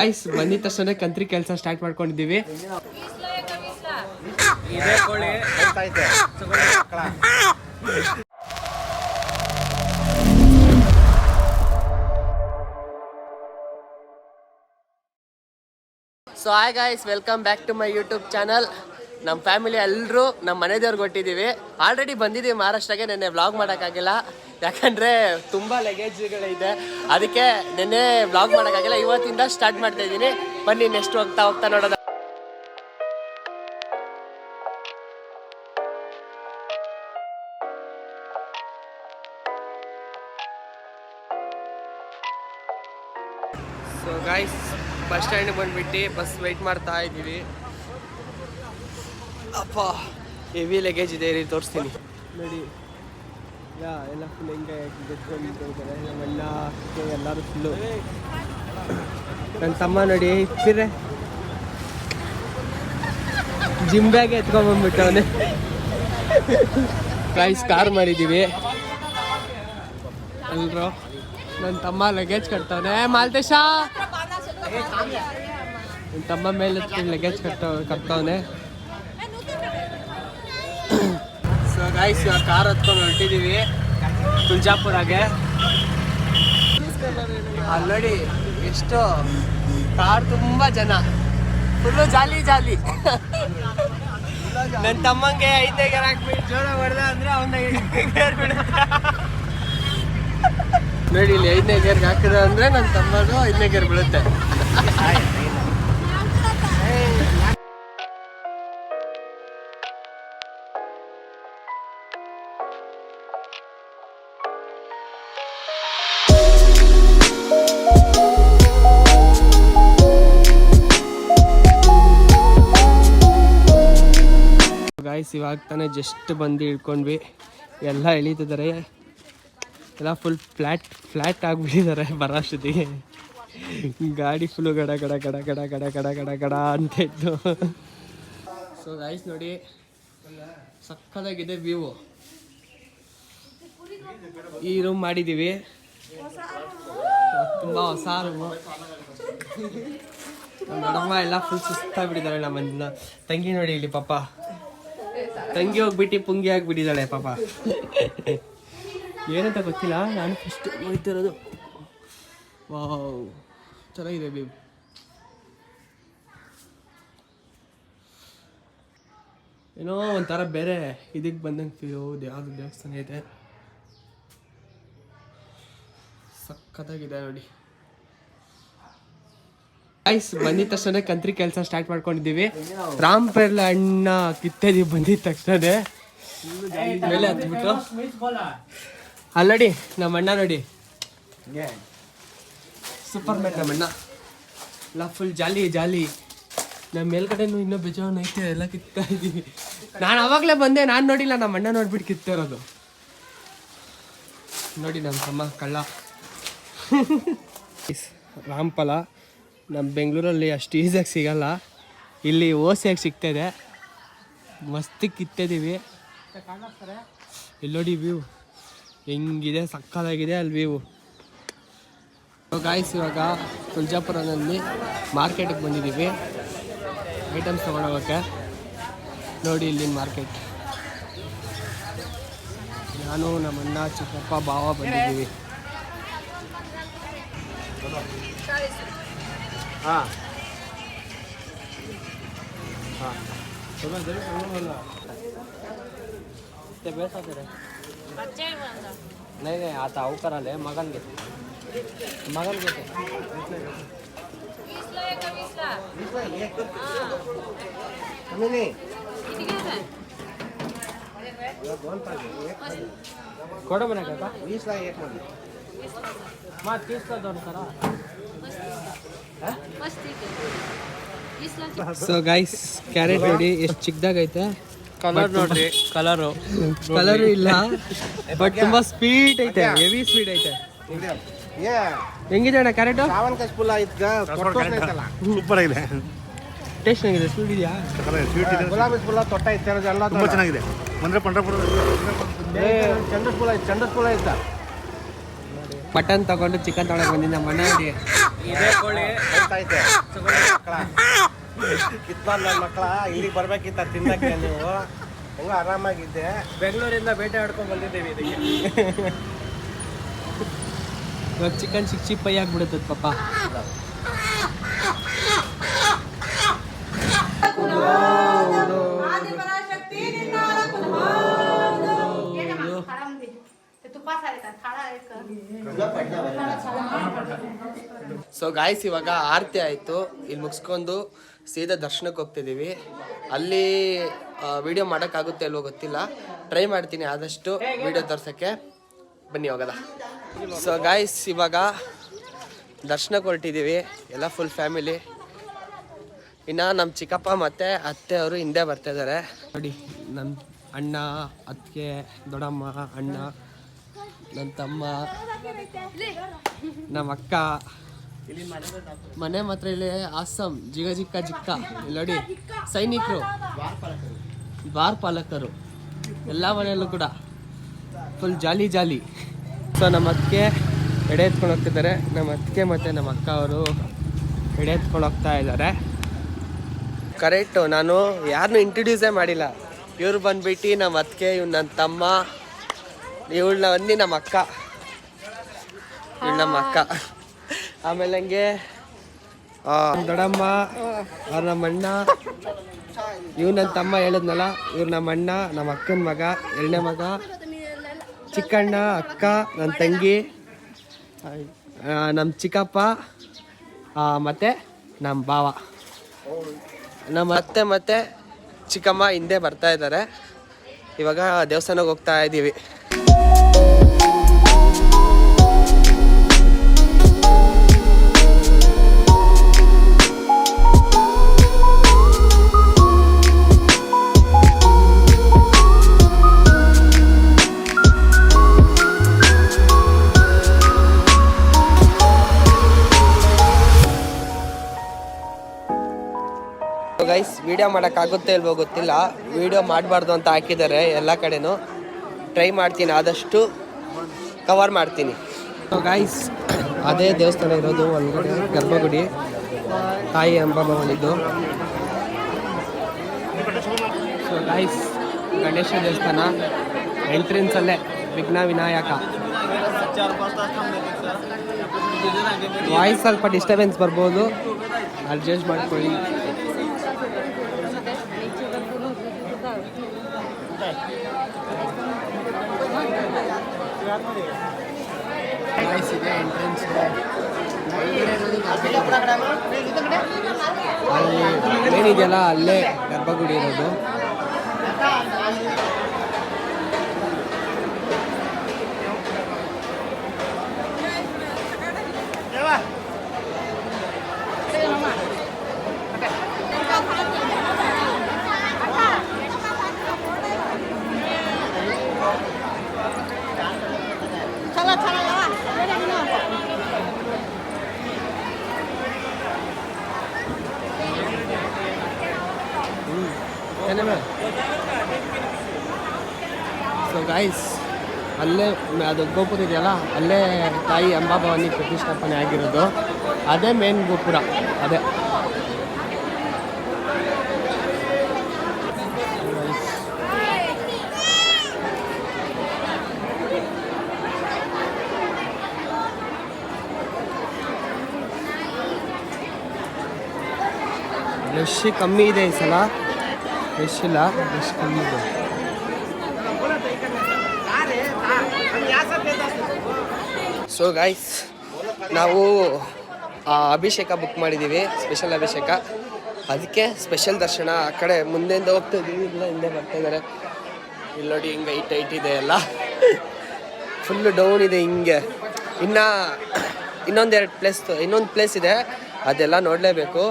Guys ಬಂದಿದ ತಕ್ಷಣ ಕಂತ್ರಿ ಕೆಲಸ ಸ್ಟಾರ್ಟ್ ಮಾಡ್ಕೊಂಡಿದ್ದೀವಿ. So hi guys welcome back to my YouTube channel ನಮ್ಮ ಫ್ಯಾಮಿಲಿ ಎಲ್ಲರೂ ನಮ್ಮ ಮನೆ ದೇವ್ರಿಗೆ ಕೊಟ್ಟಿದ್ದೀವಿ ಆಲ್ರೆಡಿ ಬಂದಿದ್ದೀವಿ ಮಹಾರಾಷ್ಟ್ರಗೆ, ನೆನ್ನೆ ವ್ಲಾಗ್ ಮಾಡೋಕ್ಕಾಗಿಲ್ಲ. ಯಾಕಂದರೆ ತುಂಬ ಲಗೇಜ್ಗಳಿದೆ ಅದಕ್ಕೆ ನೆನ್ನೆ ವ್ಲಾಗ್ ಮಾಡೋಕ್ಕಾಗಿಲ್ಲ. ಇವತ್ತಿಂದ ಸ್ಟಾರ್ಟ್ ಮಾಡ್ತಾ ಇದ್ದೀನಿ. ಬನ್ನಿ ನೆಕ್ಸ್ಟ್ ಹೋಗ್ತಾ ಹೋಗ್ತಾ ನೋಡೋದ ಸೊ ಗಾಯ್ಸ್ ಬಸ್ ಸ್ಟ್ಯಾಂಡ್ ಬಂದ್ಬಿಟ್ಟು ಬಸ್ ವೆಯ್ಟ್ ಮಾಡ್ತಾ ಇದ್ದೀವಿ ಅಪ್ಪ ಹೆವಿ ಲಗೇಜ್ ಇದೆ ರೀ ತೋರಿಸ್ತೀನಿ. ನೋಡಿ. ಯಾ ಎಲ್ಲ ಫುಲ್ ಹೆಂಗೆ ಇದ್ದಾರೆ ನಮ್ಮ ಅಣ್ಣ ಅಕ್ಕ ಎಲ್ಲರೂ ಫುಲ್ಲು ನನ್ನ ತಮ್ಮ ನೋಡಿ ಇರ್ತೀರ? ಜಿಮ್ ಬ್ಯಾಗ್ ಎತ್ಕೊಂಡ್ಬಂದ್ಬಿಟ್ಟು ಅವನೇ. ಪ್ರೈಸ್ ಕಾರ್ ಮಾಡಿದ್ದೀವಿ ಎಲ್ರು? ನನ್ನ ತಮ್ಮ ಲಗೇಜ್ ಕಟ್ತವನೆ. ಮಾಲ್ತೇಶ! ನನ್ನ ತಮ್ಮ ಮೇಲೆ ಲಗೇಜ್ ಕಟ್ಟ ಕಟ್ತಾವನೆ. ಸೊ ಗಾಯ್ಸ್ ಇವಾಗ ಕಾರ್ ಹತ್ಕೊಂಡು ಹೊರಟಿದ್ದೀವಿ ತುಳ್ಜಾಪುರಾಗೆ ಅಲ್ಲಿ ನೋಡಿ ಎಷ್ಟು ಕಾರ್ ತುಂಬ ಜನ. Full jolly jolly. ನನ್ನ ತಮ್ಮಂಗೆ ಐದನೇ ಗೇರ್ ಹಾಕ್ಬಿಟ್ಟು ಜೋರ ಹೊಡೆದ ಅಂದ್ರೆ ಅವನ ಗೇರ್ ಬಿಡುತ್ತೆ. ನೋಡಿ, ಇಲ್ಲಿ ಐದನೇ ಗೇರ್ಗೆ ಹಾಕಿದ ಅಂದ್ರೆ ನನ್ನ ತಮ್ಮದು ಐದನೇ ಗೇರ್ ಬೀಳುತ್ತೆ ಗಾಯ್ಸ್ ಇವಾಗ ತಾನೇ ಜಸ್ಟ್ ಬಂದು ಇಳ್ಕೊಂಡ್ವಿ. ಎಲ್ಲ ಎಳೀತಿದ್ದಾರೆ ಎಲ್ಲ ಫುಲ್ ಫ್ಲ್ಯಾಟ್ ಫ್ಲ್ಯಾಟ್ ಆಗಿಬಿಟ್ಟಿದ್ದಾರೆ ಬರೋಷ್ಟೊತ್ತಿಗೆ ಗಾಡಿ ಫುಲ್ಲು ಗಡ ಗಡ ಗಡ ಗಡ ಗಡ ಗಡ ಗಡ ಗಡ ಅಂತ ಇತ್ತು. ಸೊ ಗಾಯ್ಸ್ ನೋಡಿ ಸಕ್ಕದಾಗಿದೆ ವ್ಯೂ ಈ ರೂಮ್ ಮಾಡಿದ್ದೀವಿ ತುಂಬ ಹೊಸ ರೂಮು ನಮ್ಮ ಎಲ್ಲ ಫುಲ್ ಸುಸ್ತಾಗ್ಬಿಟ್ಟಿದ್ದಾರೆ ನಮ್ಮ ತಂಗಿ ನೋಡಿ ಇಲ್ಲಿ ಪಾಪ. ತಂಗಿ ಹೋಗ್ಬಿಟ್ಟು, ಪುಂಗಿ ಆಗ್ಬಿಟ್ಟಿದ್ದಾಳೆ ಪಾಪ. ಏನಂತ ಗೊತ್ತಿಲ್ಲ, ನಾನು ಫಸ್ಟ್ ಹೋಗ್ತಿರೋದು ವಾವ್ ಚೆನ್ನಾಗಿದೆ ಬಿ ಏನೋ ಒಂಥರ ಬೇರೆ ಇದಕ್ಕೆ ಬಂದಂಗೆ ಫೀಲು ಯಾವುದು ದೇವಸ್ಥಾನ ಇದೆ. ಸಖತ್ತಾಗಿದೆ ನೋಡಿ. ಐಸ್ ಬಂದಿದ ತಕ್ಷಣ ಕಂತ್ರಿ ಕೆಲಸ ಸ್ಟಾರ್ಟ್ ಮಾಡ್ಕೊಂಡಿದ್ದೀವಿ. ರಾಮ್ ಪೆರ್ಲ ಅಣ್ಣ ಕಿತ್ತದಿ ಬಂದಿದ ತಕ್ಷಣ ಮೇಲೆ ಹತ್ಬಿಟ್ಟು ಅಲ್ಲಡಿ ನಮ್ಮ ಅಣ್ಣ ನೋಡಿ. ಸೂಪರ್ ಮ್ಯಾನ್ ನಮ್ಮ ಅಣ್ಣ. ಎಲ್ಲ ಫುಲ್ ಜಾಲಿ ಜಾಲಿ. ನಮ್ಮ ಮೇಲ್ಗಡೆನೂ ಇನ್ನೂ ಬೇಜಾನ್ ಐತೆ ಎಲ್ಲ ಕಿತ್ತಾ ಇದ್ದೀವಿ ನಾನು ಅವಾಗಲೇ ಬಂದೆ ನಾನು ನೋಡಿಲ್ಲ ನಮ್ಮ ಅಣ್ಣ ನೋಡ್ಬಿಟ್ಟು ಕಿತ್ತಿರೋದು. ನೋಡಿ ನಮ್ಮ ತಮ್ಮ ಕಳ್ಳ. ರಾಮ್ಫಲ ನಮ್ಮ ಬೆಂಗಳೂರಲ್ಲಿ ಅಷ್ಟು ಈಸಿಯಾಗಿ ಸಿಗಲ್ಲ. ಇಲ್ಲಿ ಓಸಿಯಾಗಿ ಸಿಗ್ತಾಯಿದೆ. ಮಸ್ತ್ ಕಿತ್ತಿದ್ದೀವಿ ಇಲ್ಲಿ ನೋಡಿ ವ್ಯೂ ಹೆಂಗಿದೆ, ಸಕ್ಕತ್ತಾಗಿದೆ ಅಲ್ಲಿ ವ್ಯೂ ಗಾಯ್ಸ್ ಇವಾಗ ತುಳಜಾಪುರದಲ್ಲಿ ಮಾರ್ಕೆಟಿಗೆ ಬಂದಿದ್ದೀವಿ ಐಟಮ್ಸ್ ತೊಗೊಂಡೋಗೋಕ್ಕೆ ನೋಡಿ ಇಲ್ಲಿನ ಮಾರ್ಕೆಟ್ ನಾನು ನಮ್ಮ ಅಣ್ಣ ಚಿಕ್ಕಪ್ಪ, ಭಾವ ಬಂದಿದ್ದೀವಿ. ಹಾಂ ते बेस नाही नाही आता अवकार आले मगन घेते मगन घेते कोडं म्हणे का वीसला एक मध्ये मग तीसला दोन करा। ಸೊ ಗೈಸ್ ಕ್ಯಾರೆಟ್ ನೋಡಿ ಎಷ್ಟು ಚಿಕ್ಕದಾಗೈತೆ ಕಲರ್ ನೋಡ್ರಿ. ಕಲರು ಕಲರ್ ಇಲ್ಲ. ಬಟ್ ತುಂಬಾ ಸ್ಪೀಡ್ ಐತೆ. ಹೆವಿ ಸ್ಪೀಡ್ ಐತೆ. ಹೆಂಗಿದೆ ಅಣ್ಣ ಕ್ಯಾರೆಟ್ ಸೂಪರ್ ಆಗಿದೆ. ಟೇಸ್ಟ್ ಆಗಿದೆ ಸ್ವೀಟ್ ಇದೆಯಾ? ಸ್ವೀಟ್ ಇದೆ. ಗುಲಾಬಿ ಫುಲ್ಲ ತೊಟ್ಟ ಇತ್ತು ಎಲ್ಲ ತುಂಬಾ ಚೆನ್ನಾಗಿದೆ. ಅಂದ್ರೆ ಪಂಡ್ರಪುರ ಚಂದ್ರ ಪುಲ್ಲ ಚಂದ್ರ ಪುಲ್ಲ ಇತ್ತ ಮಟನ್ ತಗೊಂಡು ಚಿಕನ್ ತಗೊಳಕ್ ಬಂದಿದ್ದ ನಮ್ಮ ಮನೆಯಲ್ಲಿ ಇದೇ ಕೋಳಿ. ಗೊತ್ತೈತೆ ಮಕ್ಕಳ ಕಿತ್ಬಾರ್ದ ಮಕ್ಕಳ ಇಲ್ಲಿಗೆ ಬರ್ಬೇಕಿತ್ತ ತಿನ್ನಕ್ಕೆ ನೀವು. ಹೆಂಗ ಆರಾಮಾಗಿದ್ದೆ. ಬೆಂಗಳೂರಿಂದ ಬೇಟೆ ಆಡ್ಕೊಂಡು ಬಂದಿದ್ದೀವಿ ಇದಕ್ಕೆ. ಚಿಕನ್ ಚಿಕ್ಕ ಚಿಕ್ಕ ಪೈ ಆಗ್ಬಿಡುತ್ತೆ ಪಾಪ Oh ಸೊ ಗಾಯ್ಸ್ ಇವಾಗ ಆರತಿ ಆಯಿತು. ಇಲ್ಲಿ ಮುಗಿಸ್ಕೊಂಡು ಸೀದಾ ದರ್ಶನಕ್ಕೆ ಹೋಗ್ತಿದ್ದೀವಿ ಅಲ್ಲಿ ವಿಡಿಯೋ ಮಾಡೋಕ್ಕಾಗುತ್ತೆ ಅಲ್ವೋ ಗೊತ್ತಿಲ್ಲ. ಟ್ರೈ ಮಾಡ್ತೀನಿ ಆದಷ್ಟು ವಿಡಿಯೋ ತೋರ್ಸೋಕ್ಕೆ. ಬನ್ನಿ ಹೋಗಲ್ಲ ಸೊ ಗಾಯ್ಸ್ ಇವಾಗ ದರ್ಶನಕ್ಕೆ ಹೊರಟಿದ್ದೀವಿ ಎಲ್ಲ ಫುಲ್ ಫ್ಯಾಮಿಲಿ ಇನ್ನು ನಮ್ಮ ಚಿಕ್ಕಪ್ಪ ಮತ್ತು ಅತ್ತೆ ಅವರು ಹಿಂದೆ ಬರ್ತಾ ಇದ್ದಾರೆ ನೋಡಿ ನನ್ನ ಅಣ್ಣ, ಅತ್ತಿಗೆ, ದೊಡ್ಡಮ್ಮ, ಅಣ್ಣ. ನನ್ನ ತಮ್ಮ ನಮ್ಮ ಅಕ್ಕ ಮನೆ ಮಾತ್ರ ಇಲ್ಲಿ ಆಸಮ್ ಜಿಗ ಜಿಕ್ಕ ಜಿಕ್ಕ. ಇಲ್ಲಿ ನೋಡಿ ಸೈನಿಕರು. ಬಾರ್ ಪಾಲಕರು. ಎಲ್ಲ ಮನೆಯಲ್ಲೂ ಕೂಡ. ಫುಲ್ ಜಾಲಿ ಜಾಲಿ. ಸೊ ನಮ್ಮ ಅತ್ತಿಗೆ ಎಡೆ ಎತ್ಕೊಂಡು ಹೋಗ್ತಿದ್ದಾರೆ. ನಮ್ಮ ಅತ್ತಿಗೆ ಮತ್ತು ನಮ್ಮ ಅಕ್ಕ ಅವರು ಎಡೆ ಎತ್ಕೊಂಡು ಹೋಗ್ತಾ ಇದ್ದಾರೆ. ಕರೆಕ್ಟು ನಾನು ಯಾರನ್ನೂ ಇಂಟ್ರಡ್ಯೂಸೇ ಮಾಡಿಲ್ಲ. ಇವ್ರು ಬಂದುಬಿಟ್ಟು ನಮ್ಮ ಅತ್ತಿಗೆ ಇವ್ನು ನನ್ನ ತಮ್ಮ. ಇವಳನ್ನ ಒಂದಿ ನಮ್ಮ ಅಕ್ಕ. ಇವಳು ನಮ್ಮ ಅಕ್ಕ. ಆಮೇಲೆ ಹಂಗೆ ದೊಡಮ್ಮ ಅವ್ರ ನಮ್ಮ ಅಣ್ಣ. ಇವ್ ನನ್ನ ತಮ್ಮ ಹೇಳಿದ್ನಲ್ಲ, ಇವ್ರು ನಮ್ಮ ಅಣ್ಣ, ನಮ್ಮ ಅಕ್ಕನ ಮಗ, ಎರಡನೇ ಮಗ, ಚಿಕ್ಕಣ್ಣ, ಅಕ್ಕ ನನ್ನ ತಂಗಿ ನಮ್ಮ ಚಿಕ್ಕಪ್ಪ ಮತ್ತೆ ನಮ್ಮ ಭಾವ. ನಮ್ಮ ಅತ್ತೆ ಮತ್ತೆ ಚಿಕ್ಕಮ್ಮ ಹಿಂದೆ ಬರ್ತಾ ಇದ್ದಾರೆ. ಇವಾಗ ದೇವಸ್ಥಾನಕ್ಕೆ ಹೋಗ್ತಾ ಇದ್ದೀವಿ ಗೈಸ್ ವಿಡಿಯೋ ಮಾಡೋಕ್ಕಾಗುತ್ತೆ ಇಲ್ವೋ ಗೊತ್ತಿಲ್ಲ. ವಿಡಿಯೋ ಮಾಡಬಾರ್ದು ಅಂತ ಹಾಕಿದ್ದಾರೆ ಎಲ್ಲ ಕಡೆನೂ. ಟ್ರೈ ಮಾಡ್ತೀನಿ, ಆದಷ್ಟು ಕವರ್ ಮಾಡ್ತೀನಿ. ಗೈಸ್ ಅದೇ ದೇವಸ್ಥಾನ ಇರೋದು, ಒಳಗಡೆ ಗರ್ಭಗುಡಿ, ತಾಯಿ ಅಂಬಾಭವನಿದ್ದು ಸೊ ಗೈಸ್ ಗಣೇಶ ದೇವಸ್ಥಾನ ಎಂಟ್ರೆನ್ಸಲ್ಲೇ ವಿಘ್ನ ವಿನಾಯಕ. ವಾಯ್ಸ್ ಸ್ವಲ್ಪ ಡಿಸ್ಟರ್ಬೆನ್ಸ್ ಬರ್ಬೋದು. ಅಡ್ಜಸ್ಟ್ ಮಾಡ್ಕೊಳ್ಳಿ. ಇದೆ ಅಲ್ಲಿ ಏನಿದೆಯಲ್ಲ ಅಲ್ಲೇ ಗರ್ಭಗುಡಿ ಇರೋದು. ಸೊ ಗಾಯ್ಸ್ ಅಲ್ಲೇ ಅದು ಗೋಪುರ ಇದೆಯಲ್ಲ, ಅಲ್ಲೇ ತಾಯಿ ಅಂಬಾಭವಾನಿ ಪ್ರತಿಷ್ಠಾಪನೆ ಆಗಿರೋದು. ಅದೇ ಮೇನ್ ಗೋಪುರ, ಅದೇ. ರಶ್ ಕಮ್ಮಿ ಇದೆ ಈ ಸಲ. ರಶ್ ಇಲ್ಲ ಕಮ್ಮಿ ಇದೆ. ಸೊ ಗಾಯ್ಸ್ ನಾವು ಅಭಿಷೇಕ ಬುಕ್ ಮಾಡಿದ್ದೀವಿ ಸ್ಪೆಷಲ್ ಅಭಿಷೇಕ. ಅದಕ್ಕೆ ಸ್ಪೆಷಲ್ ದರ್ಶನ ಆ ಕಡೆ ಮುಂದೆಯಿಂದ ಹೋಗ್ತಾ ಇದ್ದೀವಿ, ಇಲ್ಲ ಹಿಂದೆ ಬರ್ತಾ ಇದ್ದಾರೆ. ಇಲ್ಲಿ ನೋಡಿ, ಹಿಂಗೆ ಐಟ್ ಐಟ್ ಇದೆ ಎಲ್ಲ. ಫುಲ್ಲು ಡೌನ್ ಇದೆ ಹಿಂಗೆ. ಇನ್ನು ಇನ್ನೊಂದೆರಡು ಪ್ಲೇಸ್ ಇನ್ನೊಂದು ಪ್ಲೇಸ್ ಇದೆ. ಅದೆಲ್ಲ ನೋಡಲೇಬೇಕು.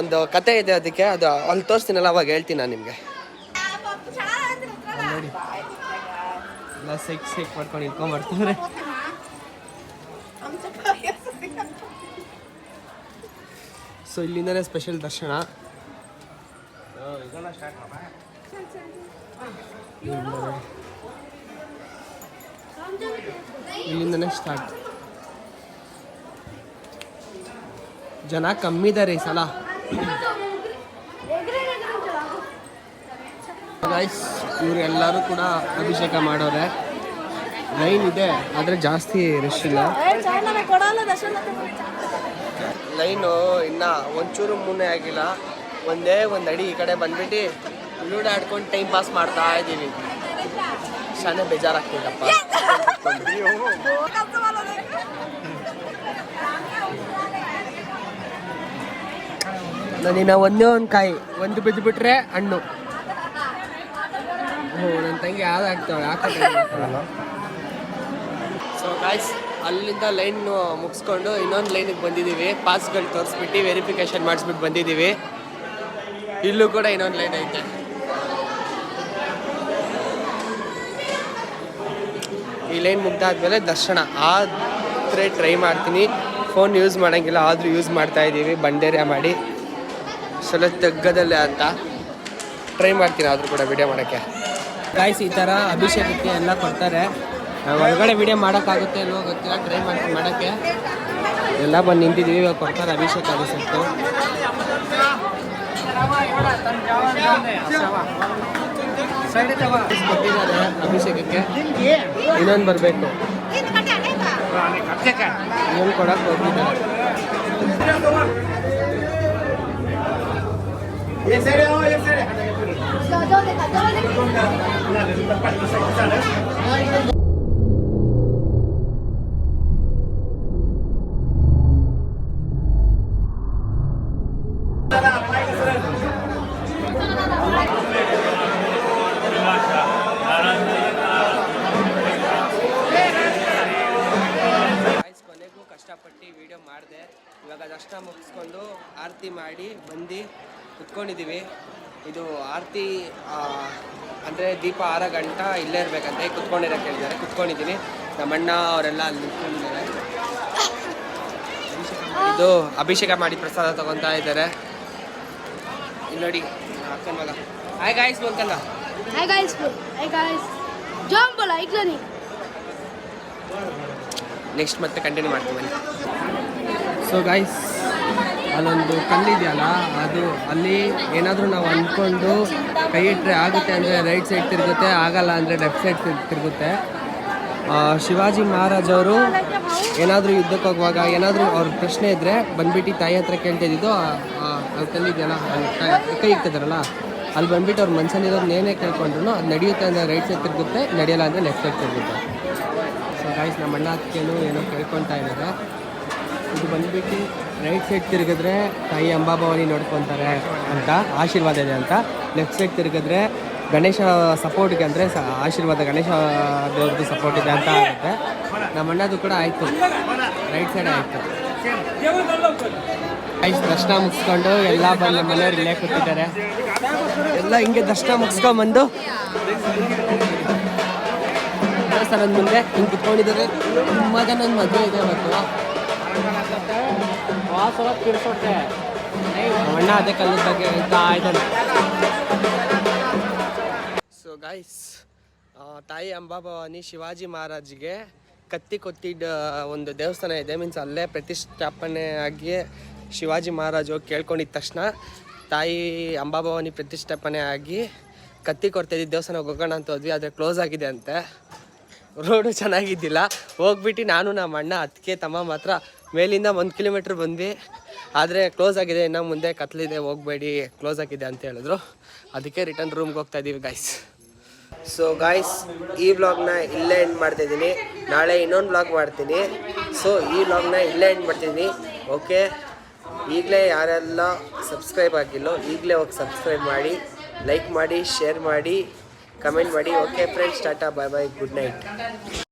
ಒಂದು ಕತೆ ಇದೆ ಅದಕ್ಕೆ, ಅದು ಅಲ್ಲಿ ತೋರಿಸ್ತೀನಲ್ಲ, ಅವಾಗ ಹೇಳ್ತೀನಿ ನಾನು ನಿಮಗೆ ನೋಡಿ ಎಲ್ಲ ಸೈಕ್ ಸೈಕ್ ಮಾಡ್ಕೊಂಡು ಇಟ್ಕೊಂಡ್ಬರ್ತಾರೆ ಸೊ ಇಲ್ಲಿಂದನೇ ಸ್ಪೆಷಲ್ ದರ್ಶನ ಇಲ್ಲಿಂದನೇ ಸ್ಟಾರ್ಟ್ ಜನ ಕಮ್ಮಿ ಇದ್ದಾರೆ ಈ ಸಲ ಗೈಸ್ ಇವರೆಲ್ಲರೂ ಕೂಡ ಅಭಿಷೇಕ ಮಾಡೋರೆ. ಲೈನ್ ಇದೆ ಆದರೆ ಜಾಸ್ತಿ ರಶ್ ಇಲ್ಲ. ಲೈನು ಇನ್ನ ಒಂಚೂರು ಮುನ್ನೆ ಆಗಿಲ್ಲ. ಒಂದೇ ಒಂದು ಅಡಿ ಈ ಕಡೆ ಬಂದ್ಬಿಟ್ಟು ಲೂಡ್ ಆಡ್ಕೊಂಡು ಟೈಮ್ ಪಾಸ್ ಮಾಡ್ತಾ ಇದ್ದೀವಿ. ಶಾನೆ ಬೇಜಾರಾಗ್ತಿದ್ದಪ್ಪ ನಾನಿನ್ನ ಒಂದೇ ಒಂದು ಕಾಯಿ ಒಂದು ಬಿದ್ದು ಬಿಟ್ರೆ ಹಣ್ಣು. ಹ್ಞೂ ನನ್ನ ತಂಗಿ ಯಾವ್ದು ಆಗ್ತಾಳೆ ಹಾಕೋಲ್ಲ ಸೊ ಗಾಯ್ಸ್ ಅಲ್ಲಿಂದ ಲೈನ್ ಮುಗಿಸ್ಕೊಂಡು ಇನ್ನೊಂದು ಲೈನಿಗೆ ಬಂದಿದ್ದೀವಿ ಪಾಸ್ಗಳು ತೋರಿಸ್ಬಿಟ್ಟು ವೆರಿಫಿಕೇಶನ್ ಮಾಡಿಸ್ಬಿಟ್ಟು ಬಂದಿದ್ದೀವಿ ಇಲ್ಲೂ ಕೂಡ ಇನ್ನೊಂದು ಲೈನ್ ಐತೆ. ಈ ಲೈನ್ ಮುಗ್ದಾದ್ಮೇಲೆ ದರ್ಶನ. ಆದರೆ ಟ್ರೈ ಮಾಡ್ತೀನಿ. ಫೋನ್ ಯೂಸ್ ಮಾಡೋಂಗಿಲ್ಲ ಆದರೂ ಯೂಸ್ ಮಾಡ್ತಾ ಇದ್ದೀವಿ ಬಂಡೇರಿಯ ಮಾಡಿ. ಸ್ವಲ್ಪ ತಗ್ಗದಲ್ಲೇ ಅಂತ. ಟ್ರೈ ಮಾಡ್ತೀನಿ ಆದರೂ ಕೂಡ ವಿಡಿಯೋ ಮಾಡೋಕ್ಕೆ. ಗಾಯ್ಸ್, ಈ ಥರ ಅಭಿಷೇಕಕ್ಕೆ ಎಲ್ಲ ಕೊಡ್ತಾರೆ. ಒಳಗಡೆ ವಿಡಿಯೋ ಮಾಡೋಕ್ಕಾಗುತ್ತೆ ಇಲ್ಲೋ ಗೊತ್ತಿಲ್ಲ ಟ್ರೈ ಮಾಡ್ತೀನಿ ಮಾಡೋಕ್ಕೆ. ಎಲ್ಲ ಬಂದು ನಿಂತಿದ್ದೀವಿ ಇವಾಗ ಕೊಡ್ತಾರೆ ಅಭಿಷೇಕ ಅಭಿಷೇಕು ಕೊಟ್ಟಿದ್ದಾರೆ ಅಭಿಷೇಕಕ್ಕೆ. ಇನ್ನೊಂದು ಬರಬೇಕು. ಏನು ಕೊಡಕ್ಕೆ ಹೋಗಿದ್ದಾರೆ. ಸರಿ ಸರಿ. ಕಷ್ಟಪಟ್ಟು ವಿಡಿಯೋ ಮಾಡಿದೆ. ಇವಾಗ ದರ್ಶನ ಮುಗಿಸ್ಕೊಂಡು ಆರತಿ ಮಾಡಿ ಬಂದು ಕುತ್ಕೊಂಡಿದ್ದೀವಿ ಇದು ಆರತಿ ಅಂದರೆ ದೀಪ ಆರ ಗಂಟ ಇಲ್ಲೇ ಇರಬೇಕಂತ. ಕುತ್ಕೊಂಡಿರೋಕೆ ಹೇಳಿದ್ದಾರೆ ಕುತ್ಕೊಂಡಿದ್ದೀನಿ. ನಮ್ಮಣ್ಣ ಅವರೆಲ್ಲ ಅಲ್ಲಿ ನಿಂತ್ಕೊಂಡಿದ್ದಾರೆ. ಇದು ಅಭಿಷೇಕ ಮಾಡಿ ಪ್ರಸಾದ ತಗೊತಾ ಇದ್ದಾರೆ. ಇಲ್ಲಿ ನೋಡಿ ಅಕ್ಕನ ಮಗ ಹಾಯ್ ಗಾಯ್ಸ್ ಬಂತಲ್ಲ hi guys hi guys. Next ಮತ್ತೆ ಕಂಟಿನ್ಯೂ ಮಾಡ್ತೀವಿ. ಸೊ ಗೈಸ್ ಅಲ್ಲೊಂದು ಕಲ್ಲಿದೆಯಲ್ಲ, ಅದು ಅಲ್ಲಿ ಏನಾದರೂ ನಾವು ಅಂದ್ಕೊಂಡು ಕೈ ಇಟ್ಟರೆ ಆಗುತ್ತೆ ಅಂದರೆ ರೈಟ್ ಸೈಡ್ ತಿರುಗುತ್ತೆ, ಆಗಲ್ಲ ಅಂದರೆ ಲೆಫ್ಟ್ ಸೈಡ್ ತಿರುಗುತ್ತೆ. ಶಿವಾಜಿ ಮಹಾರಾಜವರು ಏನಾದರೂ ಯುದ್ಧಕ್ಕೆ ಹೋಗುವಾಗ ಏನಾದರೂ ಅವ್ರ ಪ್ರಶ್ನೆ ಇದ್ದರೆ ಬಂದ್ಬಿಟ್ಟು ತಾಯಿ ಹತ್ರ ಕೇಳ್ತಾ ಇದ್ದಿದ್ದು ಅಲ್ಲಿ ಕಲ್ಲಿದೆಯಲ್ಲ ಕೈ- ಇಕ್ತಿದಾರಲ್ಲ, ಅಲ್ಲಿ ಬಂದ್ಬಿಟ್ಟು ಅವ್ರ ಮನ್ಸಲ್ಲಿರೋರು ಏನೇ ಕೇಳ್ಕೊಂಡ್ರು ಅದು ನಡೆಯುತ್ತೆ ಅಂದರೆ ರೈಟ್ ಸೈಡ್ ತಿರುಗುತ್ತೆ, ನಡೆಯಲ್ಲ ಅಂದರೆ ಲೆಫ್ಟ್ ಸೈಡ್ ತಿರುಗುತ್ತೆ. ಸೊ ಗಾಯ್ಸ್ ನಮ್ಮ ಅಣ್ಣ ಅತ್ತಿಗೆನೂ ಏನೋ ಕೇಳ್ಕೊತಾ ಇದ್ದಾರೆ. ಇದು ಬಂದ್ಬಿಟ್ಟು ರೈಟ್ ಸೈಡ್ ತಿರುಗಿದ್ರೆ ತಾಯಿ ಅಂಬಾಭವಾನಿ ನೋಡ್ಕೊತಾರೆ ಅಂತ ಆಶೀರ್ವಾದ ಇದೆ ಅಂತ. ಲೆಫ್ಟ್ ಸೈಡ್ ತಿರುಗಿದ್ರೆ ಗಣೇಶ ಸಪೋರ್ಟ್ಗೆ ಅಂದರೆ ಸ ಆಶೀರ್ವಾದ, ಗಣೇಶ ದೇವ್ರದ್ದು ಸಪೋರ್ಟ್ ಇದೆ ಅಂತ ಆಗುತ್ತೆ. ನಮ್ಮ ಅಣ್ಣದು ಕೂಡ ಆಯಿತು. ರೈಟ್ ಸೈಡ್ ಆಯಿತು. ಗೈಸ್ ದರ್ಶನ ಮುಗಿಸ್ಕೊಂಡು ಎಲ್ಲ ಬಂದು ಮನೆಯವ್ರು ಇಲ್ಲೇ ಕೂತಿದ್ದಾರೆ. ಎಲ್ಲ ಹಿಂಗೆ ದರ್ಶನ ಮುಗಿಸ್ಕೊಂಬಂದು ದೇವಸ್ಥಾನದ ಮುಂದೆ ಹಿಂಗೆ ಕುತ್ಕೊಂಡಿದ್ದಾರೆ. ತುಂಬ ಜನ ಮದುವೆ ಇದೆ ಇವತ್ತು ಅಣ್ಣ ಅದೇ ಕಲ್ಲದ ಬಗ್ಗೆ ಆಯ್ತಾನೆ ಸೊ ಗಾಯ್ಸ್ ತಾಯಿ ಅಂಬಾಭವಾನಿ ಶಿವಾಜಿ ಮಹಾರಾಜ್ಗೆ ಕತ್ತಿ ಕೊತ್ತಿದ್ದ ಒಂದು ದೇವಸ್ಥಾನ ಇದೆ. ಮೀನ್ಸ್ ಅಲ್ಲೇ ಪ್ರತಿಷ್ಠಾಪನೆ ಆಗಿ ಶಿವಾಜಿ ಮಹಾರಾಜ್ ಹೋಗಿ ಕೇಳ್ಕೊಂಡಿದ್ದ ತಕ್ಷಣ ತಾಯಿ ಅಂಬಾಭವಾನಿ ಪ್ರತಿಷ್ಠಾಪನೆ ಆಗಿ ಕತ್ತಿ ಕೊಡ್ತಾಯಿದ್ದ ದೇವಸ್ಥಾನ ಹೋಗೋಣ ಅಂತ ಹೋದ್ವಿ. ಆದರೆ ಕ್ಲೋಸ್ ಆಗಿದೆ ಅಂತೆ. ರೋಡು ಚೆನ್ನಾಗಿದ್ದಿಲ್ಲ. ಹೋಗ್ಬಿಟ್ಟು ನಾನು ನಮ್ಮ ಅಣ್ಣ ಅದಕ್ಕೆ ತಮ್ಮ ಮಾತ್ರ ಮೇಲಿಂದ ಒಂದು ಕಿಲೋಮೀಟ್ರ್ ಬಂದ್ವಿ. ಆದರೆ ಕ್ಲೋಸ್ ಆಗಿದೆ, ಇನ್ನು ಮುಂದೆ ಕತ್ಲಿದೆ, ಹೋಗಬೇಡಿ ಕ್ಲೋಸ್ ಆಗಿದೆ ಅಂತ ಹೇಳಿದ್ರು. ಅದಕ್ಕೆ ರಿಟರ್ನ್ ರೂಮ್ಗೆ ಹೋಗ್ತಾ ಇದ್ದೀವಿ ಗಾಯ್ಸ್ ಸೊ ಗಾಯ್ಸ್ ಈ ವ್ಲಾಗ್ನ ಇಲ್ಲೇ ಎಂಡ್ ಮಾಡ್ತಿದ್ದೀನಿ ನಾಳೆ ಇನ್ನೊಂದು ಬ್ಲಾಗ್ ಮಾಡ್ತೀನಿ. ಸೊ ಈ ವ್ಲಾಗ್ನ ಇಲ್ಲೇ ಎಂಡ್ ಮಾಡ್ತಿದ್ದೀನಿ ಓಕೆ ಈಗಲೇ ಯಾರೆಲ್ಲ ಸಬ್ಸ್ಕ್ರೈಬ್ ಆಗಿಲ್ಲೋ, ಈಗಲೇ ಹೋಗಿ ಸಬ್ಸ್ಕ್ರೈಬ್ ಮಾಡಿ ಲೈಕ್ ಮಾಡಿ ಶೇರ್ ಮಾಡಿ ಕಮೆಂಟ್ ಮಾಡಿ. Okay friends tata bye bye good night